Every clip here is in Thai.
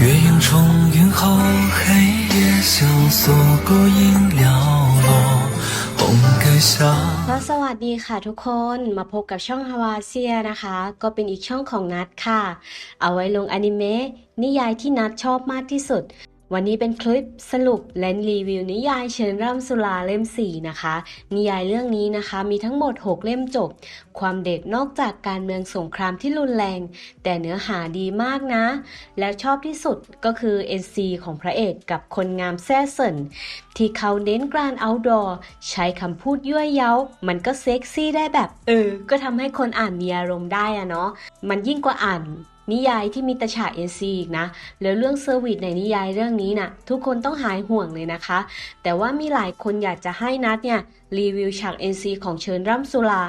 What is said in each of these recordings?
月影重云后，黑夜相锁，孤影寥落，红盖下。 ก็สวัสดีค่ะทุกคนมาพบกับช่องฮาวาเซียนะคะ ก็เป็นอีกช่องของนัดค่ะ เอาไว้ลงอนิเมะนิยายที่นัดชอบมากที่สุด วันนี้เป็นคลิปสรุปและรีวิวนิยายเชิญร่ำสุราเล่ม 4 นะคะ นิยายเรื่องนี้นะคะมีทั้งหมด 6 เล่มจบ ความเด็ดนอกจากการเมืองสงครามที่รุนแรง แต่เนื้อหาดีมากนะ แล้วชอบที่สุดก็คือ NC ของพระเอกกับคนงามแซ่เซินที่เขาเน้นการ outdoor ใช้คำพูดยั่วเย้า มันก็เซ็กซี่ได้แบบ เออ ก็ทำให้คนอ่านมีอารมณ์ได้อะเนาะมันยิ่งกว่าอ่าน นิยายที่มีตฉาก NC อีกนะ แล้วเรื่องเซอร์วิสในนิยายเรื่องนี้นะ่ะ ทุกคนต้องหายห่วงเลยนะคะ แต่ว่ามีหลายคนอยากจะให้นัดเนี่ยรีวิวฉาก NC ของเชิญร่ำสุรา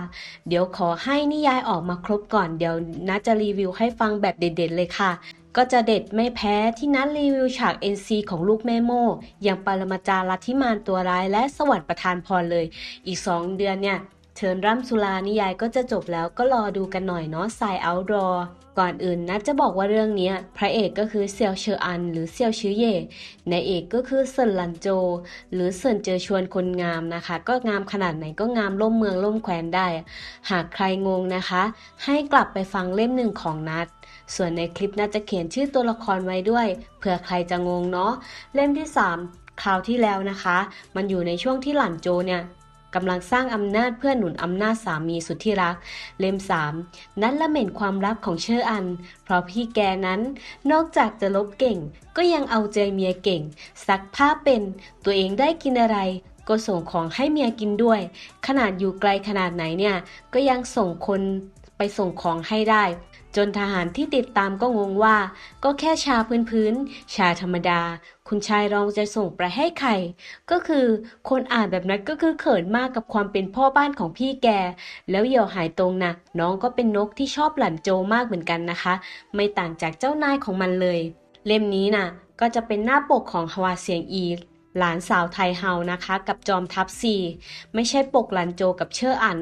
เดี๋ยวขอให้นิยายออกมาครบก่อน เดี๋ยวนัดจะรีวิวให้ฟังแบบเด็ดๆเลยค่ะก็จะเด็ดไม่แพ้ที่นัดรีวิวฉาก NC ของลูกแม่โม่อย่างปรมาจารย์ลัทธิมานตัวร้ายและสวัสดิ์ประธานพรเลย อีก 2 เดือนเนี่ย ชิญร่ำสุรานิยายก็จะจบแล้วก็รอดูกันหน่อยเนาะสาย outdoor ก่อนอื่นนัดจะบอกว่าเรื่องนี้พระเอกก็คือเซียวเชออัน หรือเซียวชื่อเย่นายเอกก็คือเซินหลันโจ หรือเซินเจอชวนคนงามนะคะ ก็งามขนาดไหนก็งามล่มเมืองล่มแคว้นได้ หากใครงงนะคะ ให้กลับไปฟังเล่มหนึ่งของนัดส่วนในคลิปน่าจะเขียนชื่อตัวละครไว้ด้วยเผื่อใครจะงงเนาะเล่มที่ 3 คราวที่แล้วนะคะ มันอยู่ในช่วงที่หลันโจเนี่ย กำลังสร้างอำนาจเพื่อหนุนอำนาจสามีสุดที่รัก เล่ม 3 นั้นละเหม็นความลับของเชอร์อัน เพราะพี่แกนั้นนอกจากจะลบเก่ง ก็ยังเอาใจเมียเก่ง ซักผ้าเป็น ตัวเองได้กินอะไร ก็ส่งของให้เมียกินด้วย ขนาดอยู่ไกลขนาดไหนเนี่ย ก็ยังส่งคนไปส่งของให้ได้จนทหารที่ติดตามก็งงว่า ก็แค่ชาพื้นๆชาธรรมดาคุณชายรองจะส่งไปให้ใคร ก็คือคนอ่านแบบนั้นก็คือเขินมากกับความเป็นพ่อบ้านของพี่แก แล้วเหี่ยวหายตรงนะ น้องก็เป็นนกที่ชอบหลั่นโจมากเหมือนกันนะคะ ไม่ต่างจากเจ้านายของมันเลย เล่มนี้น่ะ ก็จะเป็นหน้าปกของฮวาเซียงอี หลานสาวไทเฮานะคะ กับจอมทัพซีไม่ใช่ปกหลันโจกับเชออัน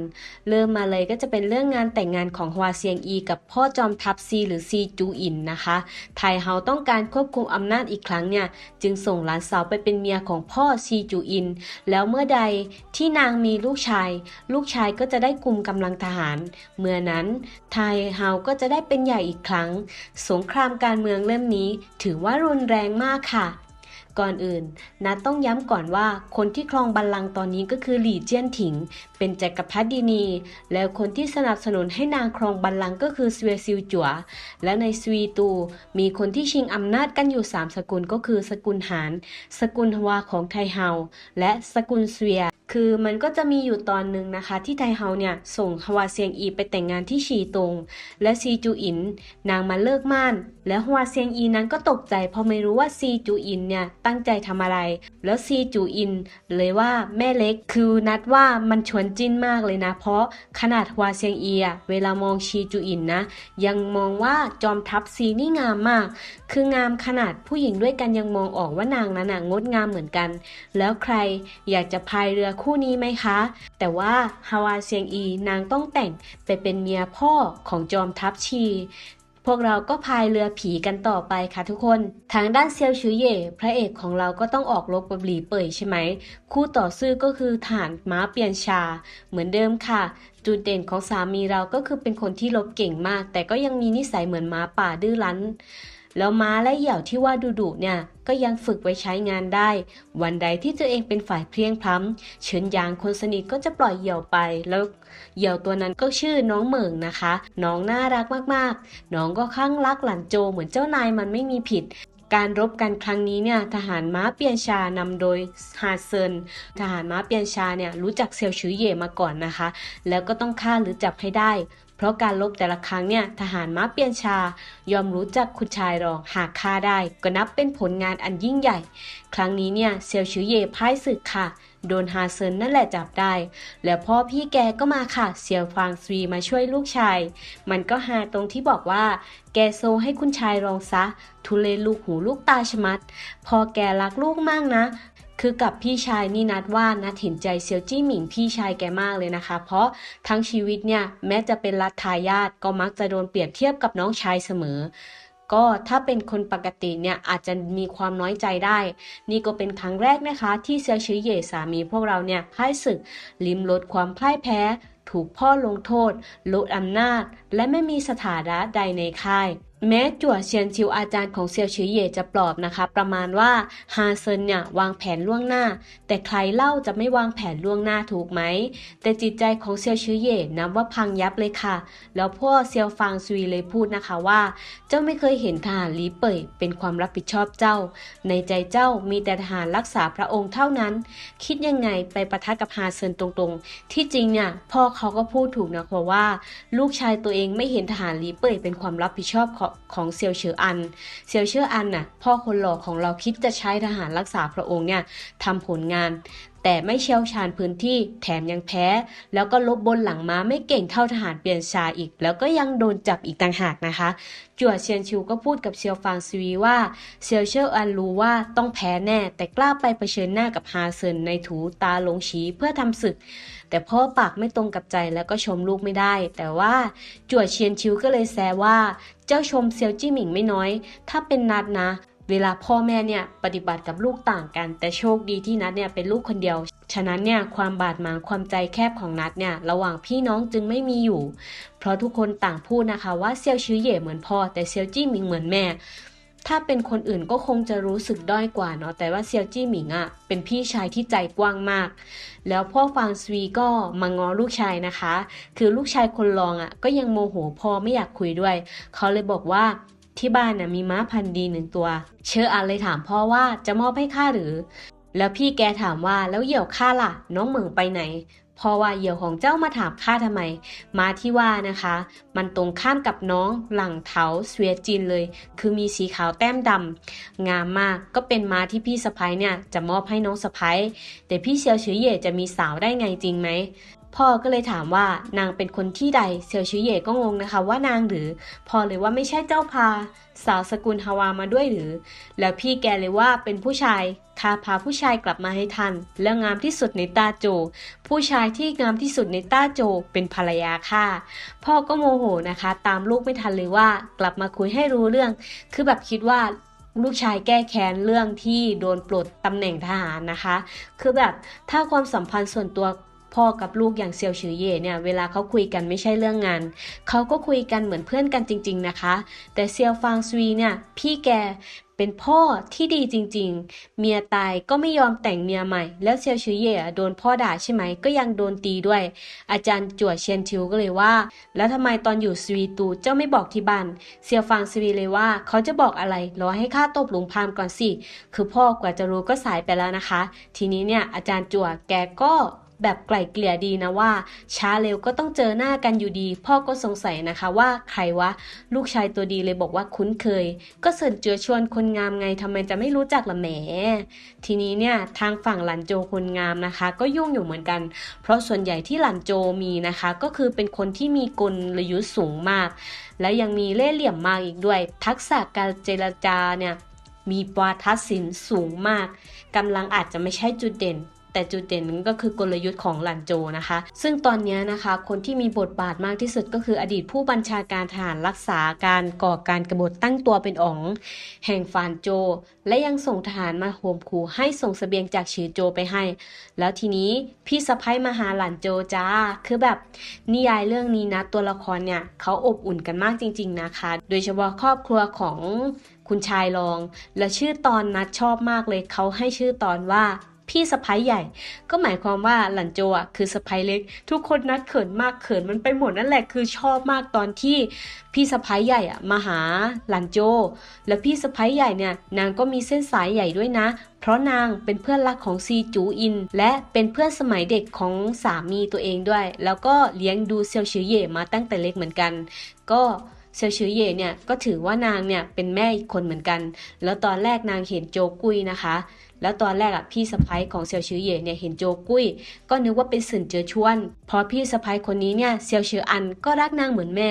เริ่มมาเลยก็จะเป็นเรื่องงานแต่งงานของฮวาเซียงอี กับพ่อจอมทัพซีหรือซีจูอินนะคะ ไทเฮาต้องการควบคุมอำนาจอีกครั้งเนี่ย จึงส่งหลานสาวไปเป็นเมียของพ่อซีจูอิน แล้วเมื่อใดที่นางมีลูกชาย ลูกชายก็จะได้กลุ่มกำลังทหาร เมื่อนั้นไทเฮาก็จะได้เป็นใหญ่อีกครั้ง สงครามการเมืองเล่มนี้ ถือว่ารุนแรงมากค่ะ ก่อนอื่นนะต้องย้ำก่อนว่าคนที่ครองบัลลังก์ตอนนี้ก็คือหลี่เจี้ยนถิง เป็นจักรพรรดินี แล้วคนที่สนับสนุนให้นางครองบัลลังก์ก็คือสเวียซิวจัว และในสวีตู มีคนที่ชิงอำนาจกันอยู่ 3 สกุลก็คือสกุลหาน สกุลฮวาของไทเฮา และสกุลเสวีย คือมันก็จะมีอยู่ตอนหนึ่งนะคะ ที่ไทเฮาเนี่ยส่งฮวาเซียงอีไปแต่งงานที่ชีตง และซีจูอิน นางมาเลิกม่าน แล้วฮวาเซียงอีนั้นก็ตกใจเพราะไม่รู้ว่าซีจูอินเนี่ยตั้งใจทำอะไร แล้วซีจูอิน เลยว่าแม่เล็กคือนัดว่ามันชวนจิ้นมากเลยนะ เพราะขนาดฮวาเซียงอีอะเวลามองชีจูอินนะ ยังมองว่าจอมทัพซีนี่งามมาก คืองามขนาดผู้หญิงด้วยกันยังมองออกว่านางนั้นน่ะงดงามเหมือนกัน แล้วใครอยากจะพายเรือคู่นี้ไหมคะ แต่ว่าฮาวาเซียงอีนางต้องแต่งไปเป็นเมียพ่อของจอมทัพชี พวกเราก็พายเรือผีกันต่อไปค่ะทุกคน ทางด้านเซียวชือเย่พระเอกของเราก็ต้องออกรบกับหลีเป่ยใช่ไหม คู่ต่อสู้ก็คือฐานม้าเปียนชา เหมือนเดิมค่ะจุดเด่นของสามีเราก็คือเป็นคนที่รบเก่งมาก แต่ก็ยังมีนิสัยเหมือนม้าป่าดื้อรั้น แล้วม้าและเหยี่ยวที่ว่าดุดุเนี่ยก็ยังฝึกไว้ใช้งานได้ วันใดที่ตัวเองเป็นฝ่ายเพลียงพล้ำเฉินยางคนสนิทก็จะปล่อยเหยี่ยวไป แล้วเหยี่ยวตัวนั้นก็ชื่อน้องเหมิงนะคะ น้องน่ารักมากๆ น้องก็ข้างรักหลันโจเหมือนเจ้านายมันไม่มีผิดการรบกันครั้งนี้เนี่ยทหารม้าเปียนชานำโดยฮาเซินทหารม้าเปียนชาเนี่ยรู้จักเซียวชือเย่มาก่อนนะคะ แล้วก็ต้องฆ่าหรือจับให้ได้ เพราะการลบแต่ละครั้งเนี่ยทหารม้าเปียนชายอมรู้จักคุณชายรองหากฆ่าได้ ก็นับเป็นผลงานอันยิ่งใหญ่ ครั้งนี้เนี่ยเซียวชือเย่พ่ายศึกค่ะ โดนฮาเซินนั่นแหละจับได้ แล้วพ่อพี่แกก็มาค่ะ เซียวฟางซวีมาช่วยลูกชาย มันก็หาตรงที่บอกว่า แกโซให้คุณชายรองซะ ทุเลลูกหูลูกตาชมัด พอแกรักลูกมากนะ คือกับพี่ชายนี่นัดว่านัดเห็นใจเซียวจี้หมิงพี่ชายแกมากเลยนะคะ เพราะทั้งชีวิตเนี่ยแม้จะเป็นรัฐทายาทก็มักจะโดนเปรียบเทียบกับน้องชายเสมอ ก็ถ้าเป็นคนปกติเนี่ยอาจจะมีความน้อยใจได้ นี่ก็เป็นครั้งแรกนะคะ ที่เซียวชื้อเย่สามีพวกเราเนี่ยพ่ายศึก ลิมลดความพ่ายแพ้ ถูกพ่อลงโทษลดอำนาจ และไม่มีสถานะใดในค่าย แม้จั่วเซียนชิวอาจารย์ของเซียวชือเย่จะปลอบนะคะ ประมาณว่าฮาเซินเนี่ยวางแผนล่วงหน้า แต่ใครเล่าจะไม่วางแผนล่วงหน้าถูกไหม แต่จิตใจของเซียวชือเย่นับว่าพังยับเลยค่ะ แล้วพ่อเซียวฟางซุยเลยพูดนะคะว่า เจ้าไม่เคยเห็นทหารลีเป่ยเป็นความรับผิดชอบเจ้า ในใจเจ้ามีแต่ทหารรักษาพระองค์เท่านั้น คิดยังไงไปประทะกับฮาเซินตรงๆ ที่จริงเนี่ยพ่อเขาก็พูดถูกนะเพราะว่า ลูกชายตัวเองไม่เห็นทหารลีเป่ยเป็นความรับผิดชอบของของเซียวเฉออัน เซียวเฉืออันน่ะพ่อคนหล่อของเราคิดจะใช้ทหารรักษาพระองค์เนี่ยทำผลงาน แต่ไม่เชี่ยวชาญพื้นที่แถมยังแพ้ แล้วก็ลบบนหลังม้าไม่เก่งเท่าทหารเปลี่ยนชาอีก แล้วก็ยังโดนจับอีกต่างหากนะคะ จั่วเซียนชิวก็พูดกับเซียวฟางซวีว่าเซียวเชื่ออันรู้ว่าต้องแพ้แน่ แต่กล้าไปเผชิญหน้ากับฮาเซินในถูตาลงชี้เพื่อทำศึก แต่พ่อปากไม่ตรงกับใจแล้วก็ชมลูกไม่ได้ แต่ว่าจั่วเชียนชิวก็เลยแซวว่า เจ้าชมเซียวจี้หมิงไม่น้อย ถ้าเป็นนัดนะ เวลาพ่อแม่เนี่ยปฏิบัติกับลูกต่างกัน แต่โชคดีที่นัดเนี่ยเป็นลูกคนเดียว ฉะนั้นเนี่ยความบาดหมางความใจแคบของนัดเนี่ยระหว่างพี่น้องจึงไม่มีอยู่ เพราะทุกคนต่างพูดนะคะว่าเซียวชื้อเย่เหมือนพ่อ แต่เซียวจี้หมิงเหมือนแม่ ถ้าเป็นคนอื่นก็คงจะรู้สึกด้อยกว่าเนาะแต่ว่าเซียวจี้หมิงอะ่ะเป็นพี่ชายที่ใจกว้างมาก แล้วพ่อฟางซวีก็มางอลูกชายนะคะ คือลูกชายคนรองอะ่ะก็ยังโมโหพ่อไม่อยากคุยด้วย เขาเลยบอกว่า ที่บ้านน่ะมีม้าพันธุ์ดีหนึ่งตัว เชออันเลยถามพ่อว่าจะมอบให้ข้าหรือ แล้วพี่แกถามว่าแล้วเหยี่ยวข้าล่ะ น้องเหมิงไปไหนเพราะว่าเหยี่ยวของเจ้ามาถามข้าทำไมม้าที่ว่านะคะ มันตรงข้ามกับน้องหลังเถาเสวียจินเลย คือมีสีขาวแต้มดำงามมากก็เป็นม้าที่พี่สะพ้ยเนี่ยจะมอบให้น้องสะพ้ยแต่พี่เซียวชือเย่จะมีสาวได้ไงจริงไหม พ่อก็เลยถามว่านางเป็นคนที่ใดเซียวชือเย่ก็งงนะคะว่านางหรือ พ่อเลยว่าไม่ใช่เจ้าพา สาวสกุลฮาวามาด้วยหรือ แล้วพี่แกเลยว่าเป็นผู้ชายข้าพาผู้ชายกลับมาให้ทัน แล้วงามที่สุดในตาโจ ผู้ชายที่งามที่สุดในตาโจเป็นภรรยาข้าพ่อก็โมโหนะคะ ตามลูกไม่ทันเลยว่ากลับมาคุยให้รู้เรื่อง คือแบบคิดว่าลูกชายแก้แค้นเรื่องที่โดนปลดตำแหน่งทหารนะคะ คือแบบถ้าความสัมพันธ์ส่วนตัว พ่อกับลูกอย่างเซียวชือเย่เนี่ยเวลาเขาคุยกันไม่ใช่เรื่องงาน เขาก็คุยกันเหมือนเพื่อนกันจริง ๆนะคะ แต่เซียวฟางซวีเนี่ยพี่แกเป็นพ่อที่ดีจริงๆ เมียตายก็ไม่ยอมแต่งเมียใหม่ แล้วเซียวชือเย่โดนพ่อด่าใช่ไหม ก็ยังโดนตีด้วย อาจารย์จั่วเชียนชิวก็เลยว่า แล้วทำไมตอนอยู่สวีตูเจ้าไม่บอกที่บ้าน เซียวฟางสวีเลยว่า เขาจะบอกอะไร รอให้ข้าตบหลุงพามก่อนสิ คือพ่อกว่าจะรู้ก็สายไปแล้วนะคะ ทีนี้เนี่ยอาจารย์จั่วแกก็ แบบไกล่เกลี่ยดีนะว่า ช้าเร็วก็ต้องเจอหน้ากันอยู่ดี พ่อก็สงสัยนะคะว่าใครวะ ลูกชายตัวดีเลยบอกว่าคุ้นเคย ก็เสินเจือชวนคนงามไงทำไมจะไม่รู้จักละแหม ทีนี้เนี่ยทางฝั่งหลันโจคนงามนะคะ ก็ยุ่งอยู่เหมือนกัน เพราะส่วนใหญ่ที่หลันโจมีนะคะ ก็คือเป็นคนที่มีกลยุทธ์สูงมาก และยังมีเล่ห์เหลี่ยมมากอีกด้วย ทักษะการเจรจาเนี่ยมีปวาทศิลป์สูงมากกำลังอาจจะไม่ใช่จุดเด่น แต่จุดเด่นก็คือกลยุทธ์ของหลันโจนะคะ ซึ่งตอนนี้นะคะคนที่มีบทบาทมากที่สุดก็คืออดีตผู้บัญชาการทหารรักษาการก่อการกรบฏตั้งตัวเป็นอ๋อง แห่งฟานโจ และยังส่งทหารมาโหมขู่ให้ส่งสเสบียงจากชือโจไปให้ แล้วทีนี้พี่สะพ้ยมาหาหลันโจจ้าคือแบบนิยายเรื่องนี้นะตัวละครเนี่ยเขาอบอุ่นกันมากจริง ๆนะคะ โดยเฉพาะครอบครัวของคุณชายรอง และชื่อตอนนัดชอบมากเลยเขาให้ชื่อตอนว่า พี่สะพ้ายใหญ่ ก็หมายความว่าหลันโจอะคือสะพ้ายเล็ก ทุกคนนัดเขินมากเขินมันไปหมดนั่นแหละคือชอบมากตอนที่พี่สะพ้ายใหญ่อะมาหาหลันโจ แล้วพี่สะพ้ายใหญ่เนี่ยนางก็มีเส้นสายใหญ่ด้วยนะ เพราะนางเป็นเพื่อนรักของซีจูอิน และเป็นเพื่อนสมัยเด็กของสามีตัวเองด้วย แล้วก็เลี้ยงดูเซียวชือเย่มาตั้งแต่เล็กเหมือนกัน ก็เซียวชือเย่เนี่ยก็ถือว่านางเนี่ยเป็นแม่อีกคนเหมือนกัน แล้วตอนแรกนางเห็นโจกุยนะคะ แล้วตอนแรกอะพี่สะพ้ยของเซียวชื่อเย่เนี่ยเห็นโจกุ้ย ก็นึกว่าเป็นสินเจอชวน พอพี่สะพ้ยคนนี้เนี่ยเซียวชื่ออันก็รักนางเหมือนแม่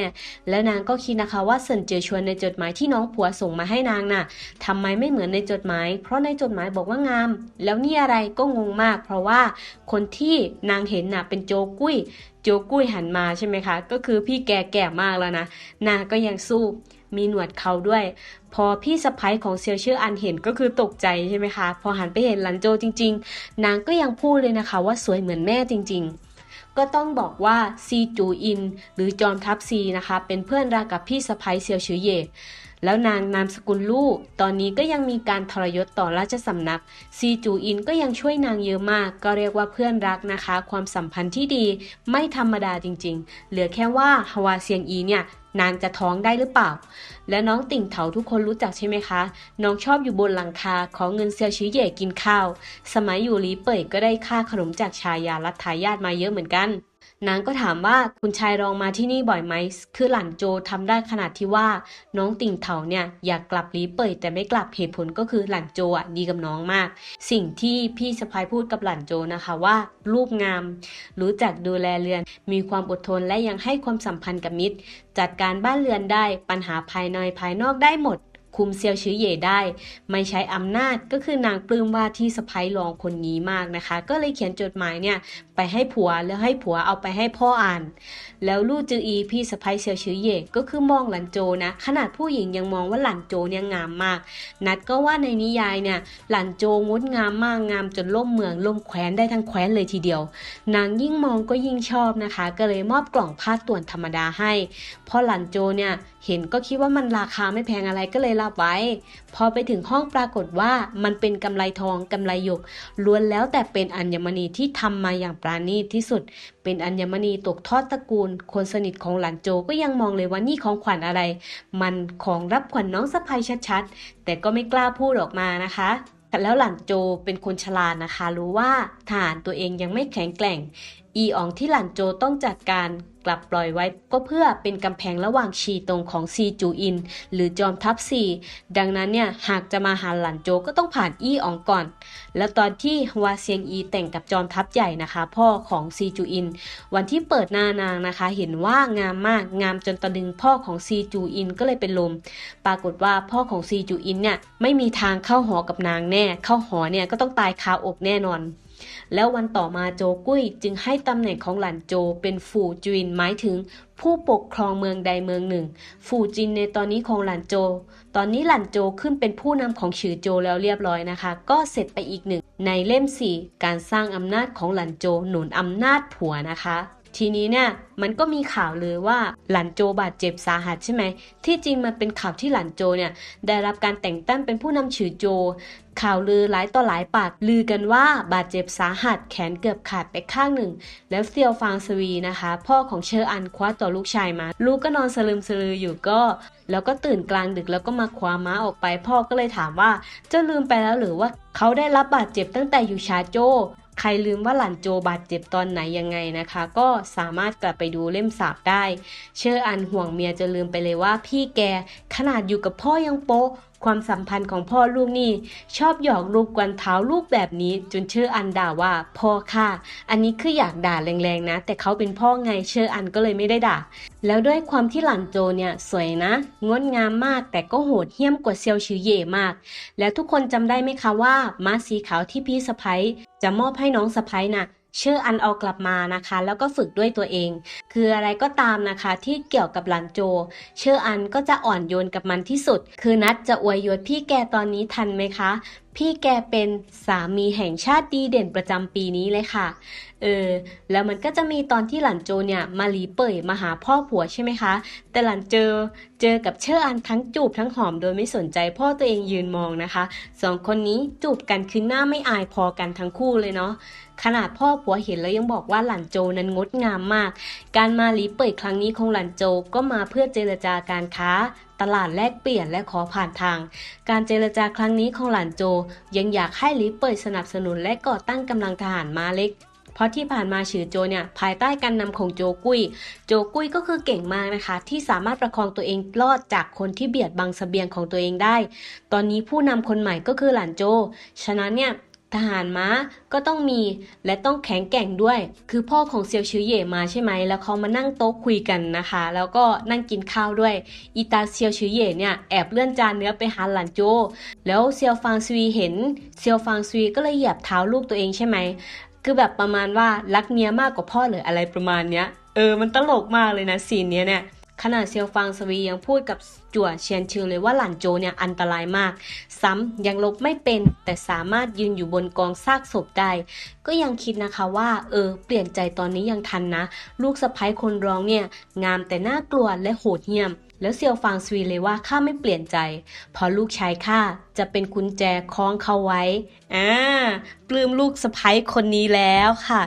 แล้วนางก็คิดนะคะว่าสินเจอชวนในจดหมายที่น้องผัวส่งมาให้นางน่ะทำไมไม่เหมือนในจดหมาย เพราะในจดหมายบอกว่างาม แล้วนี่อะไรก็งงมาก เพราะว่าคนที่นางเห็นน่ะเป็นโจกุ้ย โจกุ้ยหันมาใช่ไหมคะ ก็คือพี่แกแก่มากแล้วนะนางก็ยังสู้ มีหนวดเขาด้วย พอพี่สะพ้ยของเซียวเชื่ออันเห็นก็คือตกใจใช่ไหมคะ พอหันไปเห็นหลันโจจริง ๆ นางก็ยังพูดเลยนะคะ ว่าสวยเหมือนแม่จริง ๆก็ต้องบอกว่าซีจูอิน หรือจอมทัพซีนะคะ เป็นเพื่อนรักกับพี่สะพ้ยเซียวชือเย่ แล้วนางนามสกุลลู่ตอนนี้ก็ยังมีการทรยศต่อราชสำนัก ซีจูอินก็ยังช่วยนางเยอะมาก ก็เรียกว่าเพื่อนรักนะคะ ความสัมพันธ์ที่ดีไม่ธรรมดาจริง ๆ เหลือแค่ว่าฮวาเซียงอีเนี่ยนางจะท้องได้หรือเปล่า และน้องติ่งเถาทุกคนรู้จักใช่ไหมคะ น้องชอบอยู่บนหลังคาขอเงินเซียวชื้เย่กินข้าว สมัยอยู่ลีเป่ยก็ได้ค่าขนมจากชายารัฐทายาทมาเยอะเหมือนกัน นางก็ถามว่าคุณชายรองมาที่นี่บ่อยไหม คือหลันโจทำได้ขนาดที่ว่า น้องติ่งเถาเนี่ยอยากกลับลีเป่ยแต่ไม่กลับเหตุผลก็คือหลันโจอะดีกับน้องมาก สิ่งที่พี่สะพายพูดกับหลันโจนะคะว่า รูปงาม รู้จักดูแลเรือน มีความอดทนและยังให้ความสัมพันธ์กับมิตร จัดการบ้านเรือนได้ปัญหาภายในภายนอกได้หมด คุมเซียวชื้อเย่ได้ ไม่ใช้อำนาจก็คือนางปลื้มว่าที่สะพ้ยรองคนนี้มากนะคะ ก็เลยเขียนจดหมายเนี่ยไปให้ผัวแล้วให้ผัวเอาไปให้พ่ออ่าน แล้วลู่จืออีพี่สะพ้ยเซียวชื้อเย่ก็คือมองหลันโจนะขนาดผู้หญิงยังมองว่าหลันโจเนี่ยงามมาก นัดก็ว่าในนิยายเนี่ยหลันโจงดงามมากงามจนล่มเมืองล่มแคว้นได้ทั้งแคว้นเลยทีเดียว นางยิ่งมองก็ยิ่งชอบนะคะ ก็เลยมอบกล่องผ้าต่วนธรรมดาให้พอหลันโจเนี่ยเห็นก็คิดว่ามันราคาไม่แพงอะไรก็เลยรับไว้ พอไปถึงห้องปรากฏว่ามันเป็นกำไลทองกำไลหยกล้วนแล้วแต่เป็นอัญมณีที่ทำมาอย่างปราณีตที่สุด เป็นอัญมณีตกทอดตระกูล คนสนิทของหลันโจก็ยังมองเลยว่านี่ของขวัญอะไร มันของรับขวัญน้องสะพ้ยชัดๆ แต่ก็ไม่กล้าพูดออกมานะคะแล้วหลันโจเป็นคนฉลาดนะคะ รู้ว่าฐานตัวเองยังไม่แข็งแกร่ง อีอองที่หลันโจต้องจัดการกลับปล่อยไว้ก็เพื่อเป็นกำแพงระหว่างชีตรงของซีจูอิน หรือจอมทัพซีดังนั้นเนี่ยหากจะมาหาหลันโจก็ต้องผ่านอี้อองก่อน แล้วตอนที่วาเซียงอีแต่งกับจอมทัพใหญ่นะคะ พ่อของซีจูอิน วันที่เปิดหน้านางนะคะ เห็นว่างามมากงามจนตะลึงพ่อของซีจูอินก็เลยเป็นลม ปรากฏว่าพ่อของซีจูอินเนี่ยไม่มีทางเข้าหอกับนางแน่ เข้าหอเนี่ยก็ต้องตายคาอกแน่นอน แล้ววันต่อมาโจกุ้ยจึงให้ตำแหน่งของหลานโจเป็นฝูจุนหมายถึงผู้ปกครองเมืองใดเมืองหนึ่ง ฝูจินในตอนนี้ของหลานโจ ตอนนี้หลานโจขึ้นเป็นผู้นำของฉือโจแล้วเรียบร้อยนะคะ ก็เสร็จไปอีกหนึ่ง ในเล่ม 4 การสร้างอำนาจของหลานโจหนุนอำนาจผัวนะคะ ทีนี้เนี่ยมันก็มีข่าวเลยว่าหลันโจบาดเจ็บสาหัสใช่ไหมที่จริงมันเป็นข่าวที่หลันโจเนี่ยได้รับการแต่งตั้งเป็นผู้นำฉือโจ ข่าวลือหลายต่อหลายปากลือกันว่าบาดเจ็บสาหัสแขนเกือบขาดไปข้างหนึ่ง แล้วเซียวฟางสวีนะคะ พ่อของเชออันคว้าตัวลูกชายมา ลูกก็นอนสลืมสลืออยู่ก็ แล้วก็ตื่นกลางดึกแล้วก็มาคว้าม้าออกไป พ่อก็เลยถามว่าเจ้าลืมไปแล้วหรือว่าเขาได้รับบาดเจ็บตั้งแต่อยู่ชาโจ ใครลืมว่าหลันโจบาดเจ็บตอนไหนยังไงนะคะ ก็สามารถกลับไปดูเล่มสาบได้ เชื่ออันห่วงเมียจะลืมไปเลยว่า พี่แกขนาดอยู่กับพ่อยังโป๊ะความสัมพันธ์ของพ่อลูกนี่ ชอบหยอกลูกกวนเท้าลูกแบบนี้ จนเชื่ออันด่าว่าพ่อค่ะ อันนี้คืออยากด่าแรงๆนะ แต่เขาเป็นพ่อไงเชื่ออันก็เลยไม่ได้ด่า แล้วด้วยความที่หลันโจเนี่ยสวยนะ งดงามมากแต่ก็โหดเหี้ยมกว่าเซียวชื่อเย่มาก แล้วทุกคนจำได้ไหมคะว่าม้าสีขาวที่พี่สะพ้ย จะมอบให้น้องสะพ้ยน่ะ ชื่ออันเอากลับมานะคะ แล้วก็ฝึกด้วยตัวเอง คืออะไรก็ตามนะคะที่เกี่ยวกับหลันโจเชื่ออันก็จะอ่อนโยนกับมันที่สุด คือนัดจะอวยยศพี่แกตอนนี้ทันไหมคะ พี่แกเป็นสามีแห่งชาติดีเด่นประจำปีนี้เลยค่ะ เออ แล้วมันก็จะมีตอนที่หลันโจเนี่ยมาหลีเป่ยมาหาพ่อผัวใช่ไหมคะ แต่หลันเจอเจอกับเชื่ออันทั้งจูบทั้งหอมโดยไม่สนใจพ่อตัวเองยืนมองนะคะ สองคนนี้จูบกันคือหน้าไม่อายพอกันทั้งคู่เลยเนาะ ขนาดพ่อผัวเห็นแล้วยังบอกว่าหลันโจนั้นงดงามมาก การมาลีเป่ยครั้งนี้ของหลันโจก็มาเพื่อเจรจาการค้า ตลาดแลกเปลี่ยนและขอผ่านทาง การเจรจาครั้งนี้ของหลันโจยังอยากให้ลีเป่ยสนับสนุนและก่อตั้งกำลังทหารมาเล็กเพราะที่ผ่านมาฉือโจเนี่ยภายใต้การนำของโจกุ้ย โจกุ้ยก็คือเก่งมากนะคะ ที่สามารถประคองตัวเองรอดจากคนที่เบียดบังเสบียงของตัวเองได้ ตอนนี้ผู้นำคนใหม่ก็คือหลานโจ ฉะนั้นเนี่ย ทหารม้าก็ต้องมีและต้องแข็งแกร่งด้วย คือพ่อของเซียวชื่อเย่มาใช่ไหม แล้วเขามานั่งโต๊ะคุยกันนะคะ แล้วก็นั่งกินข้าวด้วย อีตาเซียวชื่อเย่เนี่ยแอบเลื่อนจานเนื้อไปหาหลานโจ แล้วเซียวฟางซวีเห็น เซียวฟางซวีก็เลยเหยียบเท้าลูกตัวเองใช่ไหม คือแบบประมาณว่ารักเมียมากกว่าพ่อหรืออะไรประมาณเนี้ย เออมันตลกมากเลยนะซีนเนี้ยเนี่ย ขนาดเซียวฟางสวียังพูดกับจั่วเชียนชือเลยว่าหลานโจเนี่ยอันตรายมาก ซ้ำยังลบไม่เป็นแต่สามารถยืนอยู่บนกองซากศพได้ ก็ยังคิดนะคะว่า เออ เปลี่ยนใจตอนนี้ยังทันนะ ลูกสะพ้ยคนร้องเนี่ย งามแต่น่ากลัวและโหดเหี้ยม แล้วเซียวฟางสวีเลยว่าข้าไม่เปลี่ยนใจ เพราะลูกชายข้าจะเป็นกุญแจคล้องเขาไว้ อ่า ปลื้มลูกสะพ้ยคนนี้แล้วค่ะ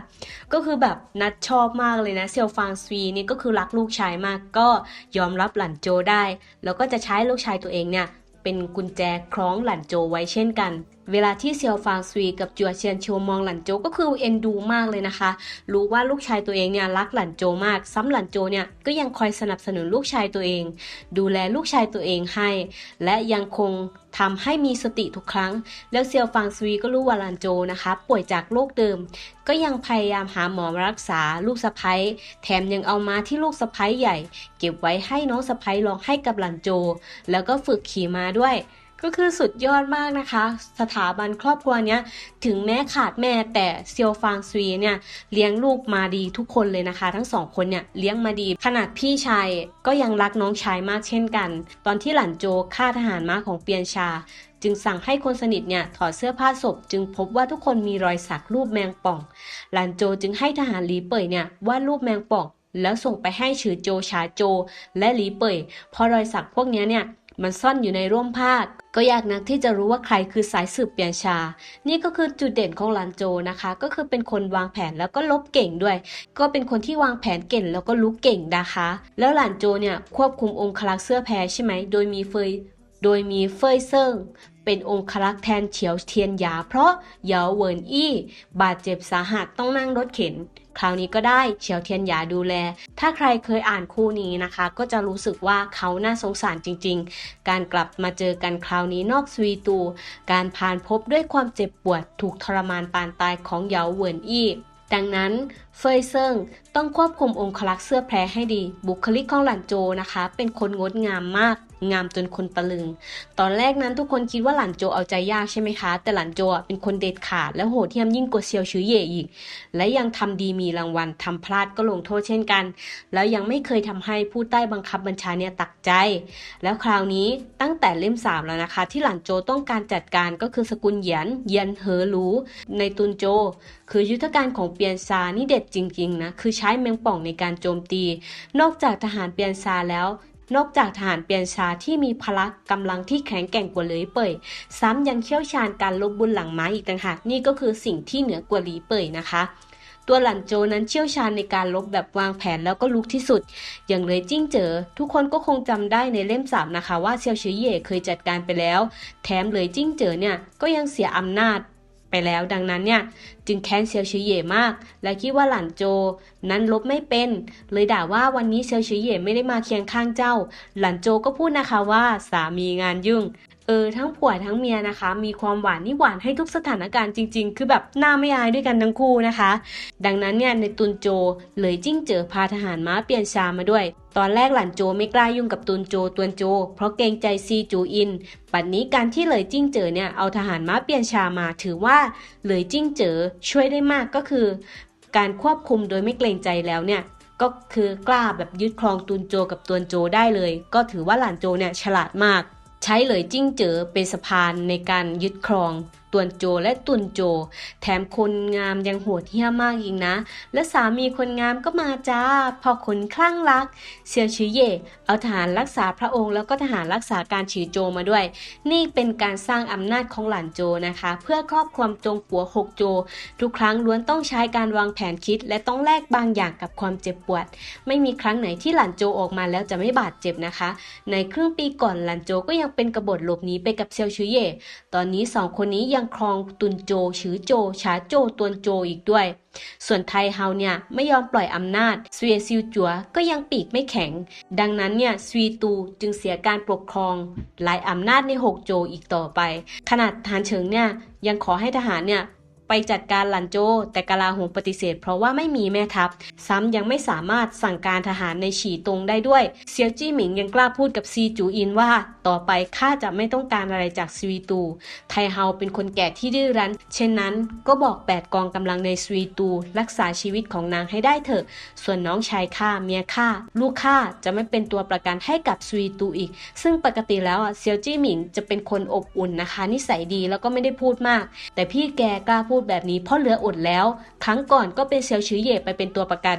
ก็คือแบบนัดชอบมากเลยนะเซียวฟางสวีนี่ก็คือรักลูกชายมาก ก็ยอมรับหลันโจได้ แล้วก็จะใช้ลูกชายตัวเองเนี่ยเป็นกุญแจคล้องหลันโจไว้เช่นกัน เวลาที่เซียวฟางสวีกับจัวเชียนโชมองหลันโจก็คือเอ็นดูมากเลยนะคะ รู้ว่าลูกชายตัวเองเนี่ยรักหลันโจมาก ซ้ำหลันโจเนี่ยก็ยังคอยสนับสนุนลูกชายตัวเอง ดูแลลูกชายตัวเองให้ และยังคงทำให้มีสติทุกครั้ง แล้วเซียวฟางสวีก็รู้ว่าหลันโจนะคะ ป่วยจากโรคเดิม ก็ยังพยายามหาหมอรักษาลูกสะพ้ยแถมยังเอามาที่ลูกสะพ้ยใหญ่ เก็บไว้ให้น้องสะพ้ยลองให้กับหลันโจ แล้วก็ฝึกขี่มาด้วย ก็คือสุดยอดมากนะคะ สถาบันครอบครัวเนี้ยถึงแม้ขาดแม่แต่เซียวฟางซวีเนี่ยเลี้ยงลูกมาดีทุกคนเลยนะคะ ทั้งสองคนเนี่ยเลี้ยงมาดี ขนาดพี่ชายก็ยังรักน้องชายมากเช่นกัน ตอนที่หลันโจฆ่าทหารม้าของเปียนชาจึงสั่งให้คนสนิทเนี่ยถอดเสื้อผ้าศพ จึงพบว่าทุกคนมีรอยสักรูปแมงป่องหลันโจจึงให้ทหารหลีเป่ยเนี่ยวาดรูปแมงป่อง แล้วส่งไปให้ฉือโจชาโจ และหลีเป่ยเพราะรอยสักพวกเนี้ยเนี่ย มันซ่อนอยู่ในร่วมผ้าก็ยากนักที่จะรู้ว่าใครคือสายสืบเปียชา นี่ก็คือจุดเด่นของหลานโจนะคะ ก็คือเป็นคนวางแผนแล้วก็ลบเก่งด้วย ก็เป็นคนที่วางแผนเก่งแล้วก็รู้เก่งนะคะ แล้วหลานโจเนี่ยควบคุมองคลักษ์เสื้อแพรใช่ไหม โดยมีเฟยโดยมีเฟยเซิง เป็นองคลักษ์แทนเฉียวเทียนหยา เพราะเหยาเวินอี้ บาดเจ็บสาหัสต้องนั่งรถเข็น คราวนี้ก็ได้เฉียวเทียนหยาดูแล ถ้าใครเคยอ่านคู่นี้นะคะ ก็จะรู้สึกว่าเขาน่าสงสารจริง ๆ การกลับมาเจอกันคราวนี้นอกสวีตู การผ่านพบด้วยความเจ็บปวดถูกทรมานปานตายของเหยาเวินอี้ดังนั้น เฟยเซิงต้องควบคุมองคลักษ์เสื้อแพรให้ดี บุคลิกของหลันโจนะคะ เป็นคนงดงามมาก งามจนคนตะลึง ตอนแรกนั้นทุกคนคิดว่าหลันโจเอาใจยากใช่ไหมคะ แต่หลันโจเป็นคนเด็ดขาดและโหดเหี้ยมยิ่งกว่าเซียวชือเย่อีก และยังทำดีมีรางวัลทำพลาดก็ลงโทษเช่นกัน แล้วยังไม่เคยทำให้ผู้ใต้บังคับบัญชาเนี่ยตักใจ แล้วคราวนี้ตั้งแต่เล่มสามแล้วนะคะ ที่หลันโจต้องการจัดการก็คือสกุลเหยียนเยียนเหอหลูในตุนโจ คือยุทธการของเปียนซานี่เด็ดจริงๆนะคือใช้แมงป่องในการโจมตี นอกจากทหารเปียนซาแล้ว นอกจากทหารเปียนชาที่มีพละกำลังที่แข็งแกร่งกว่าหลีเป่ยซ้ำยังเชี่ยวชาญการลบบนหลังไม้อีกต่างหากนี่ก็คือสิ่งที่เหนือกว่าลีเป่ยนะคะตัวหลันโจนั้นเชี่ยวชาญในการลบแบบวางแผนแล้วก็ลุกที่สุด อย่างเลยจิ้งเจอ ทุกคนก็คงจำได้ในเล่มสามนะคะว่าเซียวชือเย่เคยจัดการไปแล้ว แถมเลยจิ้งเจอเนี่ยก็ยังเสียอำนาจ ไปแล้ว ดังนั้นเนี่ยจึงแค้นเซียวชือเย่มาก และคิดว่าหลานโจ นั้นลบไม่เป็น เลยด่าว่าวันนี้เซียวชือเย่ไม่ได้มาเคียงข้างเจ้า หลานโจก็พูดนะคะว่าสามีงานยุ่ง ออทั้งผัวทั้งเมียนะคะ มีความหวานนี่หวานให้ทุกสถานการณ์จริง ๆ คือแบบหน้าไม่อายด้วยกันทั้งคู่นะคะ ดังนั้นเนี่ยในตุนโจเลยจิ้งเจอพาทหารม้าเปลี่ยนชามาด้วย ตอนแรกหลันโจไม่กล้ายุ่งกับตุนโจตวนโจ เพราะเกรงใจซีจูอินปัจนี้การที่เลยจิ้งเจอเนี่ยเอาทหารม้าเปลี่ยนชามาถือว่าเลยจิ้งเจอช่วยได้มากก็คือ การควบคุมโดยไม่เกรงใจแล้วเนี่ยก็คือกล้าแบบยึดครองตุนโจกับตวนโจได้เลย ก็ถือว่าหลานโจเนี่ยฉลาดมาก ใช้เลยจิ้งเจอเป็นสะพานในการยึดครอง ตวนโจและตุนโจ แถมคนงามยังโหดเหี้ยมมากอีกนะ และสามีคนงามก็มาจ้าพอคนคลั่งรัก เซียวชือเย่เอาทหารรักษาพระองค์แล้วก็ทหารรักษาการฉือโจมาด้วย นี่เป็นการสร้างอำนาจของหลานโจนะคะ เพื่อครอบครองจงปัวหกโจ ทุกครั้งล้วนต้องใช้การวางแผนคิด และต้องแลกบางอย่างกับความเจ็บปวด ไม่มีครั้งไหนที่หลานโจออกมาแล้วจะไม่บาดเจ็บนะคะ ในครึ่งปีก่อนหลานโจก็ยังเป็นกบฏหลบหนีไปกับเซียวชือเย่ตอนนี้สองคนนี้ยังครองตุนโจชือโจชาโจตวนโจอีกด้วย ส่วนไทเฮาเนี่ยไม่ยอมปล่อยอำนาจสวีซิวจัวก็ยังปีกไม่แข็ง ดังนั้นเนี่ยสวีตูจึงเสียการปกครองหลายอำนาจในหกโจอีกต่อไป ขนาดทหารเฉิงเนี่ยยังขอให้ทหารเนี่ย ไปจัดการหลันโจ แต่กลาโหมปฏิเสธ เพราะว่าไม่มีแม่ทัพ ซ้ำยังไม่สามารถสั่งการทหารในฉีตงได้ด้วยเซียวจี้หมิงยังกล้าพูดกับซีจูอินว่า ต่อไปข้าจะไม่ต้องการอะไรจากสวีตู ไทเฮาเป็นคนแก่ที่ดื้อรั้น เช่นนั้นก็บอกแปดกองกำลังในสวีตู รักษาชีวิตของนางให้ได้เถอะ ส่วนน้องชายข้าเมียข้าลูกข้าจะไม่เป็นตัวประกันให้กับสวีตูอีก ซึ่งปกติแล้วอะเซียวจี้หมิงจะเป็นคนอบอุ่นนะคะ นิสัยดีแล้วก็ไม่ได้พูดมาก แต่พี่แกกล้าพูดแบบนี้เพราะเหลืออดแล้ว ครั้งก่อนก็เป็นเซียวชื้อเย่ไปเป็นตัวประกัน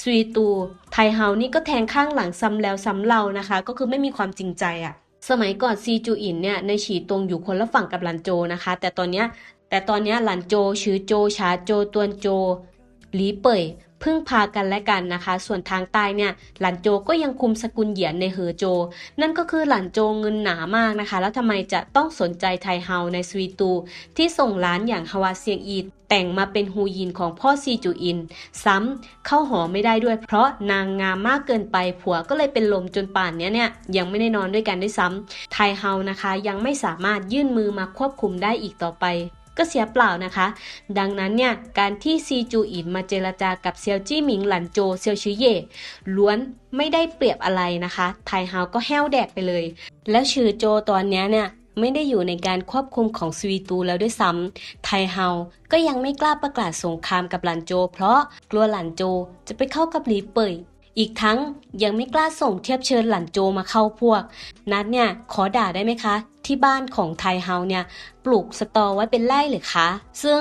สวีตู ไทเฮานี่ก็แทงข้างหลังซ้ำแล้วซ้ำเล่านะคะ ก็คือไม่มีความจริงใจอะสมัยก่อนซีจูอินเนี่ยในฉีตรงอยู่คนละฝั่งกับหลันโจนะคะ แต่ตอนเนี้ยแต่ตอนเนี้ยหลันโจชื่อโจชาโจตวนโจหลีเป่ย พึ่งพากันและกันนะคะ ส่วนทางใต้เนี่ยหลันโจก็ยังคุมสกุลเหยียนในเหอโจ นั่นก็คือหลันโจเงินหนามากนะคะ แล้วทำไมจะต้องสนใจไทเฮาในสวีตู ที่ส่งล้านอย่างฮาวาเซียงอีแต่งมาเป็นฮูยินของพ่อซีจูอิน ซ้ำเข้าหอไม่ได้ด้วย เพราะนางงามมากเกินไปผัวก็เลยเป็นลมจนป่านเนี้ยเนี่ยยังไม่ได้นอนด้วยกันด้วยซ้ำไทเฮานะคะยังไม่สามารถยื่นมือมาควบคุมได้อีกต่อไป ก็เสียเปล่านะคะ ดังนั้นเนี่ยการที่ซีจูอินมาเจรจากับเซียวจี้หมิงหลันโจเซียวชิเย่ล้วนไม่ได้เปรียบอะไรนะคะไทเฮาก็แห้วแดกไปเลย แล้วชื่อโจตอนนี้เนี่ยไม่ได้อยู่ในการควบคุมของสวีตูแล้วด้วยซ้ำไทเฮาก็ยังไม่กล้าประกาศสงครามกับหลันโจ เพราะกลัวหลันโจจะไปเข้ากับหลีเป่ย อีกทั้งยังไม่กล้าส่งเทียบเชิญหลันโจมาเข้าพวก นัดเนี่ยขอด่าได้ไหมคะ ที่บ้านของไทเฮาเนี่ย ปลูกสตอไว้เป็นไร่หรือคะ ซึ่ง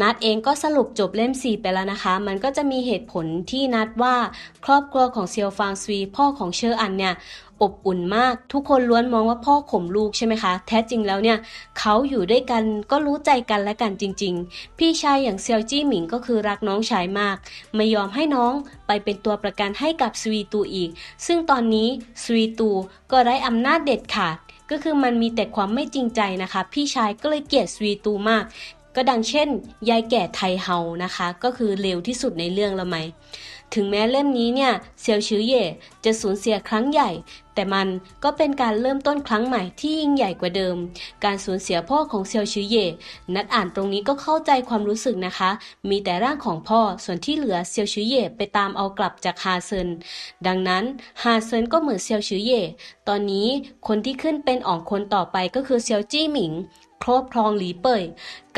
นัดเองก็สรุปจบเล่ม 4 ไปแล้วนะคะ มันก็จะมีเหตุผลที่นัดว่าครอบครัวของเซียวฟางซวีพ่อของเชออันเนี่ย อบอุ่นมาก ทุกคนล้วนมองว่าพ่อข่มลูกใช่ไหมคะ แท้จริงแล้วเนี่ยเขาอยู่ด้วยกันก็รู้ใจกันและกันจริง ๆ พี่ชายอย่างเซียวจี้หมิงก็คือรักน้องชายมาก ไม่ยอมให้น้องไปเป็นตัวประกันให้กับสวีตูอีก ซึ่งตอนนี้สวีตูก็ไร้อำนาจเด็ดขาด ก็คือมันมีแต่ความไม่จริงใจนะคะ พี่ชายก็เลยเกลียดสวีตูมากก็ดังเช่น ยายแก่ไทเฮานะคะ ก็คือเลวที่สุดในเรื่องล้วไหม ถึงแม้เล่มนี้เนี่ยเซียวชือเย่จะสูญเสียครั้งใหญ่ แต่มันก็เป็นการเริ่มต้นครั้งใหม่ที่ยิ่งใหญ่กว่าเดิม การสูญเสียพ่อของเซียวชือเย่นัดอ่านตรงนี้ก็เข้าใจความรู้สึกนะคะ มีแต่ร่างของพ่อส่วนที่เหลือเซียวชือเย่ไปตามเอากลับจากฮาเซินดังนั้นฮาเซินก็เหมือนเซียวชือเย่ตอนนี้คนที่ขึ้นเป็นอ่องคนต่อไปก็คือเซียวจี้หมิง ครอบครองหลีเป่ย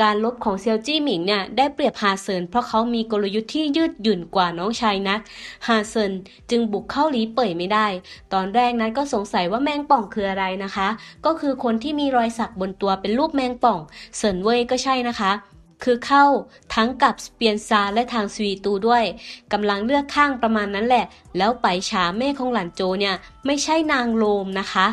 การลบของเซียวจี้หมิงเนี่ยได้เปรียบฮาเซินเพราะเขามีกลยุทธ์ที่ยืดหยุ่นกว่าน้องชายนัดฮาเซินจึงบุกเข้าหลีเป่ยไม่ได้ ตอนแรกนัดก็สงสัยว่าแมงป่องคืออะไรนะคะ ก็คือคนที่มีรอยสักบนตัวเป็นรูปแมงป่อง เซินเว่ยก็ใช่นะคะคือเข้าทั้งกับสเปียนซาและทางสวีตูด้วยกำลังเลือกข้างประมาณนั้นแหละ แล้วไปฉาแม่ของหลันโจเนี่ย ไม่ใช่นางโลมนะคะ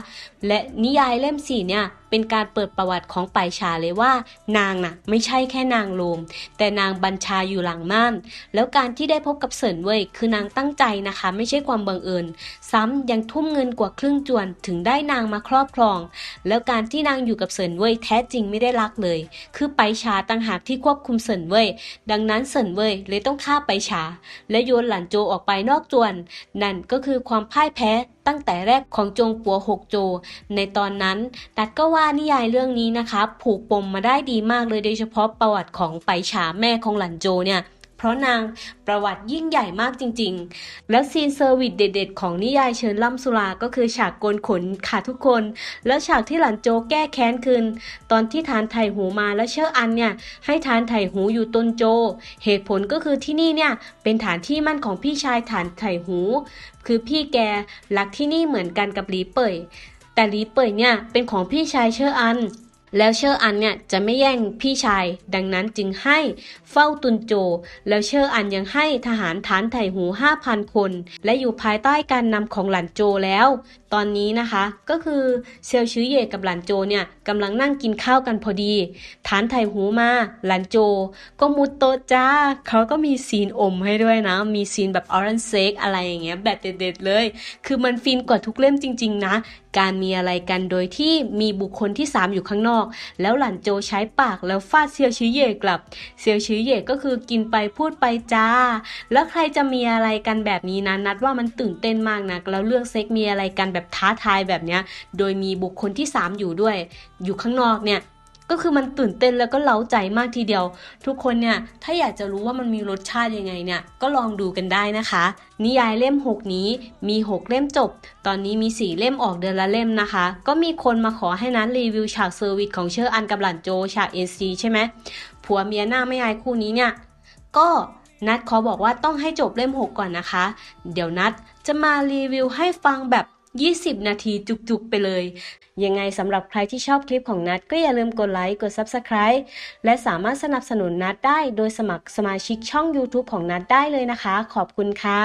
และนิยายเล่มสี่เนี่ยเป็นการเปิดประวัติของไปฉาเลยว่า นางน่ะไม่ใช่แค่นางโลม แต่นางบัญชาอยู่หลังม่าน แล้วการที่ได้พบกับเสินเว่ยคือนางตั้งใจนะคะ ไม่ใช่ความบังเอิญ ซ้ำยังทุ่มเงินกว่าครึ่งจวนถึงได้นางมาครอบครอง แล้วการที่นางอยู่กับเสินเว่ยแท้จริงไม่ได้รักเลย คือไปฉาต่างหากที่ควบคุมเสินเว่ยดังนั้นเสินเว่ยเลยต้องฆ่าไปฉาและโยนหลันโจออกไปนอกจวน นั่นก็คือความพ่ายแพ้ตั้งแต่แรกของจงปัวหกโจ ในตอนนั้น ตัดก็ว่านิยายเรื่องนี้นะคะ ผูกปมมาได้ดีมากเลยโดยเฉพาะประวัติของไปฉาแม่ของหลันโจเนี่ย เพราะนางประวัติยิ่งใหญ่มากจริง ๆ แล้วซีนเซอร์วิสเด็ด ๆ ของนิยายเชิญล่ำสุราก็คือฉากโกนขนค่ะทุกคน แล้วฉากที่หลันโจแก้แค้นคืน ตอนที่ทานไถ่หูมาแล้วเชื่ออันเนี่ยให้ทานไถ่หูอยู่ตนโจ เหตุผลก็คือที่นี่เนี่ยเป็นฐานที่มั่นของพี่ชายฐานไถ่หู คือพี่แกรักที่นี่เหมือนกันกับหลีเป่ยแต่หลีเป่ยเนี่ยเป็นของพี่ชายเชออัน แล้วเชอร์อันเนี่ยจะไม่แย่งพี่ชาย ดังนั้นจึงให้เฝ้าตุนโจ แล้วเชอร์อันยังให้ทหารฐานไถ่หู 5,000 คน และอยู่ภายใต้การนำของหลันโจแล้ว ตอนนี้นะคะก็คือเซลชื้อเย่กับหลันโจเนี่ยกำลังนั่งกินข้าวกันพอดีฐานไถ่หูมาหลันโจ ก็มุดโตะจ้า เขาก็มีซีนอมให้ด้วยนะ มีซีนแบบออรันเซกอะไรอย่างเงี้ยแบบเด็ดๆเลย คือมันฟินกว่าทุกเล่มจริง ๆ นะ การมีอะไรกันโดยที่มีบุคคลที่ 3 อยู่ข้างนอก แล้วหลันโจใช้ปากแล้วฟาดเซียวชื้อเย่กลับ เซียวชื้อเย่ก็คือกินไปพูดไปจ้า แล้วใครจะมีอะไรกันแบบนี้นะนัดว่ามันตื่นเต้นมากนะแล้วเรื่องเซ็กมีอะไรกันแบบท้าทายแบบเนี้ย โดยมีบุคคลที่ 3 อยู่ด้วย อยู่ข้างนอกเนี่ย ก็คือมันตื่นเต้นแล้วก็เล้าใจมากทีเดียว ทุกคนเนี่ยถ้าอยากจะรู้ว่ามันมีรสชาติยังไงเนี่ยก็ลองดูกันได้นะคะ นิยายเล่ม 6 นี้มี 6 เล่มจบ ตอนนี้มี 4 เล่มออกเดือนละเล่มนะคะ ก็มีคนมาขอให้นัทรีวิวฉากเซอร์วิสของเชอร์อันกับหลันโจฉาก NC ใช่ไหมผัวเมียหน้าไม่อายคู่นี้เนี่ยก็นัดขอบอกว่าต้องให้จบเล่ม 6 ก่อนนะคะ เดี๋ยวนัดจะมารีวิวให้ฟังแบบ 20 นาทีจุกๆ ไปเลย ยังไงสำหรับใครที่ชอบคลิปของนัดก็อย่าลืมกดไลค์ กด Subscribe และสามารถสนับสนุนนัดได้โดยสมัครสมาชิกช่อง YouTube ของนัดได้เลยนะคะ ขอบคุณค่ะ